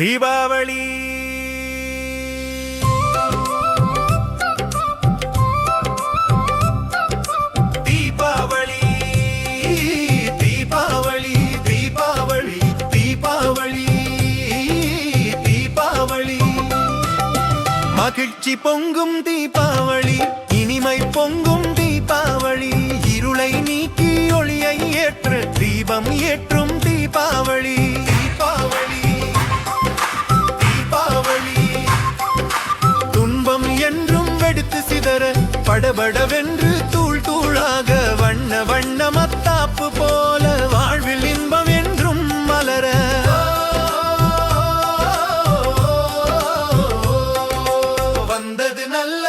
தீபாவளி. தீபாவளி தீபாவளி தீபாவளி தீபாவளி தீபாவளி. மகிழ்ச்சி பொங்கும் தீபாவளி இனிமை பொங்கும் தீபாவளி இருளை நீக்கி ஒளியை ஏற்று தீபம் ஏற்றும் தீபாவளி. சிதற படபடவென்று தூள் தூளாக வண்ண வண்ண மத்தாப்பு போல வாழ்வில் இன்பம் என்றும் மலர. வந்தது நல்ல